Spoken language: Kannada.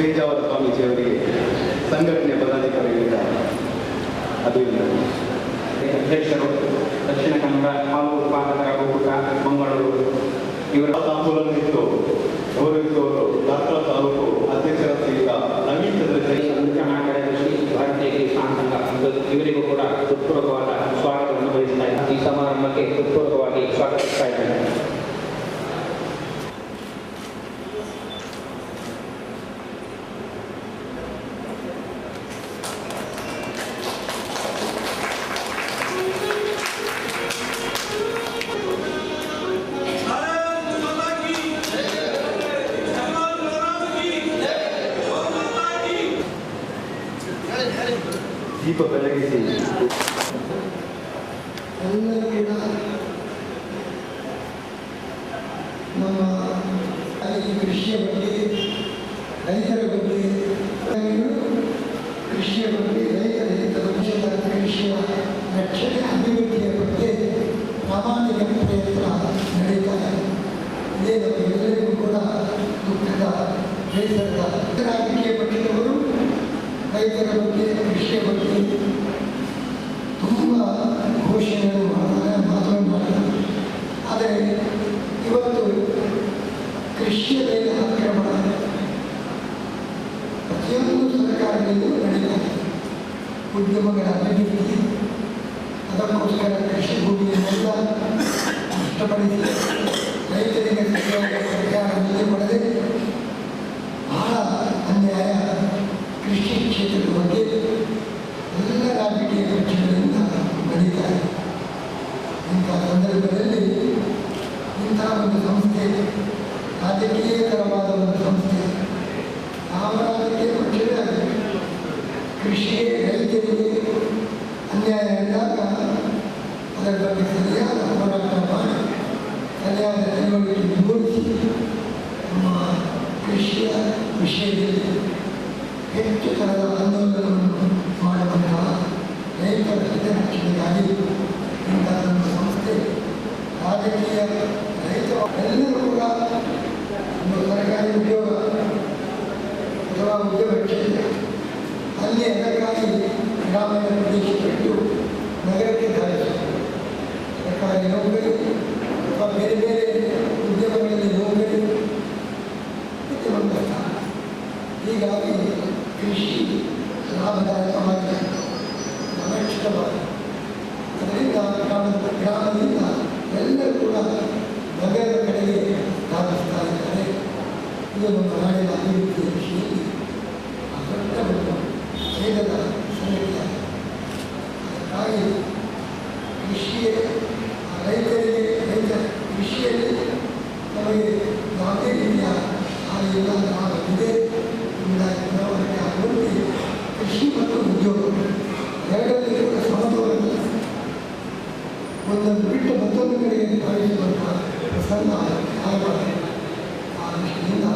ಪೇಜಾವರ ಸ್ವಾಮೀಜಿಯವರಿಗೆ ಸಂಘಟನೆ ಪದಾಧಿಕಾರಿಗಳಿಂದ ಅಭಿನಂದನೆ ಅಧ್ಯಕ್ಷರು? ದಕ್ಷಿಣ ಕನ್ನಡ ಹಾಲು ಉತ್ಪಾದಕರ ಒಕ್ಕೂಟ ಮಂಗಳೂರು. ಇವರ ತಾಂಬೂಲನ್ನಿತ್ತು ಗೌರವಿಸುವವರು ದಾಖಲ ತಾಲೂಕು ಅಧ್ಯಕ್ಷರ ಸಹಿತ ನವೀನ್ ಚಂದ್ರಶೇಖರ್. ಮುಖ್ಯಮಾ ಕಾರ್ಯದರ್ಶಿ ಭಾರತೀಯ ಕಿಸಾನ್ ಸಂಘ ಇವರಿಗೂ ಕೂಡ ಹೃತ್ಪೂರ್ವಕವಾದ ಸ್ವಾಗತವನ್ನು ಬಯಸ್ತಾ ಇದ್ದಾರೆ ಈ ಸಮಾರಂಭಕ್ಕೆ ಹೃತ್ಪೂರ್ವಕವಾಗಿ ಸ್ವಾಗತಿಸ್ತಾ ಇದ್ದೇನೆ. ದೀಪ ಬೆಳಗಿಸಿ ಎಲ್ಲರೂ ಕೂಡ ನಮ್ಮ ಕೃಷಿಯ ಬಗ್ಗೆ ರೈತರ ಬಗ್ಗೆ ಕೃಷಿಯ ಬಗ್ಗೆ ರೈತರ ಹಿತದ ವಿಷಯದ ಕೃಷಿಯ ರಕ್ಷಣೆ ಅಭಿವೃದ್ಧಿಯ ಬಗ್ಗೆ ಪ್ರಾಮಾಣಿಕ ಪ್ರಯತ್ನ ನಡೀತಾ ಇದೆ ಇದೇ ನಮಗೆಲ್ಲರಿಗೂ ಕೂಡ ದುಃಖದ ಬೇಸರದ ರಾಜಕೀಯ ಪಕ್ಷದವರು ರೈತರ ಬಗ್ಗೆ, ಕೃಷಿಯ ಬಗ್ಗೆ ತುಂಬ ಘೋಷಣೆಗಳು ಮಾಡ್ತಾರೆ ಮಾತನಾಡಿ ಮಾಡ್ತಾರೆ. ಆದರೆ ಇವತ್ತು ಕೃಷಿಯ ಮೇಲೆ ಆಕ್ರಮಣ ಪ್ರತಿಯೊಂದು ಸರ್ಕಾರದಲ್ಲೂ ನಡೀತಾ ಇದೆ ಉದ್ಯಮಗಳ ಅಭಿವೃದ್ಧಿ, ಅದಕ್ಕೋಸ್ಕರ ಕೃಷಿ ಭೂಮಿಯನ್ನೆಲ್ಲ ನಷ್ಟಪಡಿಸಿ ರೈತರಿಗೆ ಸರಿಯಾದ ಸರ್ಕಾರ ಬೆಲೆ ಕೊಡದೆ ಬಹಳ ಅನ್ಯಾಯ ಕೃಷಿ ಕ್ಷೇತ್ರದ ಬಗ್ಗೆ ಎಲ್ಲ ರಾಜಕೀಯ ಪಕ್ಷಗಳಿಂದ ನಡೀತಾ ಇದೆ ಇಂಥ ಸಂದರ್ಭದಲ್ಲಿ ಇಂಥ ಒಂದು ಸಂಸ್ಥೆ, ರಾಜಕೀಯಕರವಾದ ಒಂದು ಸಂಸ್ಥೆ, ಯಾವ ರಾಜಕೀಯ ಪಕ್ಷವೇ ಆಗಲಿ ಕೃಷಿಗೆ ರೈತರಿಗೆ ಅನ್ಯಾಯ ಆದಾಗ ಅದರ ಬಗ್ಗೆ ಸರಿಯಾದ ಹೋರಾಟ ಮಾಡಿ, ಸರಿಯಾದ ತಿಳುವಳಿಕೆ ಮೂಡಿಸಿ ನಮ್ಮ ಕೃಷಿಯ ವಿಷಯದಲ್ಲಿ ಹೆಚ್ಚು ತರದ ಆಂದೋಲನವನ್ನು ಮಾಡುವಂತಹ ರೈತರ ಹಿತರಕ್ಷಣೆಗಾಗಿ ಇಂತಹ ಒಂದು ಸಂಸ್ಥೆ ರಾಜಕೀಯ, ರೈತ ಎಲ್ಲರೂ ಕೂಡ ಒಂದು ಸರ್ಕಾರಿ ಉದ್ಯೋಗ ಅಥವಾ ಉದ್ಯೋಗ ಕ್ಷೇತ್ರ. ಅಲ್ಲಿ ಅದಕ್ಕಾಗಿ ಗ್ರಾಮೀಣ ಪ್ರದೇಶ ನಗರಕ್ಕೆ ಧಾವಿಸುತ್ತಾರೆ ಸರ್ಕಾರಿ ನೌಕರಿ ಅಥವಾ ಬೇರೆ ಬೇರೆ ಉದ್ಯಮಗಳಲ್ಲಿ ನೌಕರಿ ಹೀಗಾಗಿ ಕೃಷಿ ಲಾಭದಾಯಕವಾಗಿ ಸುರಕ್ಷಿತವಾಗಿ ಅದರಿಂದ ಗ್ರಾಮದ ಗ್ರಾಮದಿಂದ ಎಲ್ಲರೂ ಕೂಡ ನಗರದ ಕಡೆಗೆ ಧಾವಿಸ್ತಾ ಇದ್ದಾರೆ. ಇದು ನಮ್ಮ ಅಭಿವೃದ್ಧಿಯ ವಿಷಯದಲ್ಲಿ ಒಂದು ಛೇದದ ಸಂಗತಿಯಾಗಿದೆ ಅದಕ್ಕಾಗಿ ಕೃಷಿಯೇ ರೈತರಿಗೆ, ರೈತ ಕೃಷಿಯಲ್ಲಿ ನಮಗೆ ಯಾವುದೇ ರೀತಿಯ ಹಾಲಿಲ್ಲ ಲಾಭವಿದೆ ಜನವರಿಗೆ ಅಭಿವೃದ್ಧಿ ಕೃಷಿ ಮತ್ತು ಉದ್ಯೋಗ ಎರಡರಲ್ಲಿ ಸಮತೋಲನ ಒಂದನ್ನು ಬಿಟ್ಟು ಮತ್ತೊಂದು ಕಡೆಗೆ ಭಾವಿಸುವಂತಹ ಪ್ರಸನ್ನ ಆಗ ಆ ದೃಷ್ಟಿಯಿಂದ